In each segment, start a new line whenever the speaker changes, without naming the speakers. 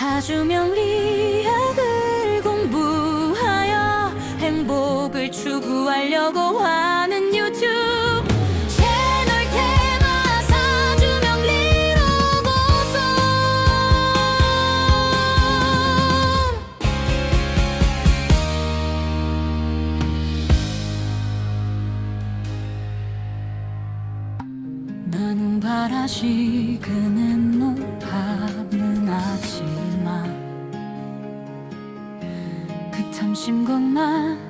사주명 리학을 공부하여 행복을 추구하려고 하는 유튜브 채널 테마 사주명 리로고송 나는 바라시 그는 하지마 그 탐심 것만 우리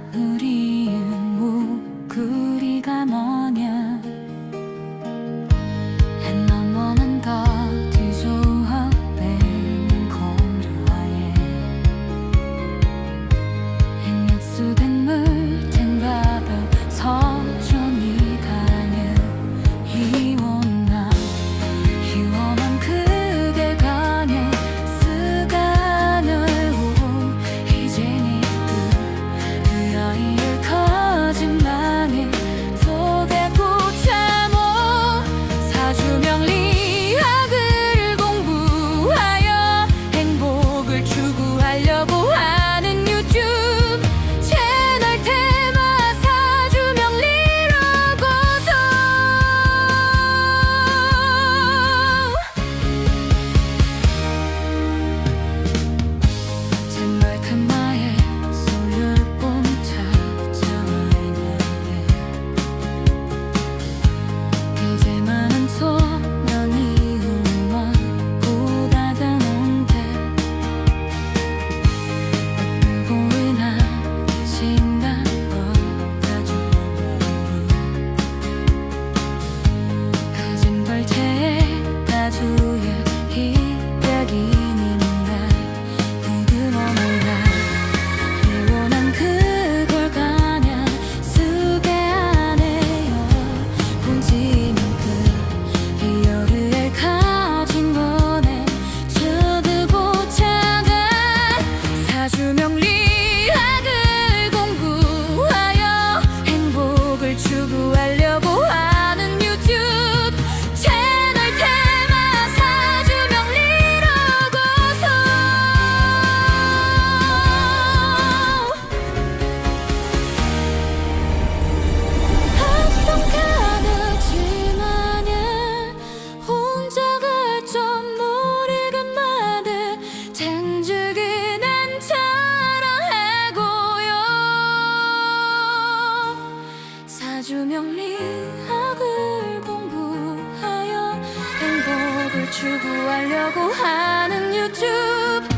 아주 명리학을 공부하여 행복을 추구하려고 하는 유튜브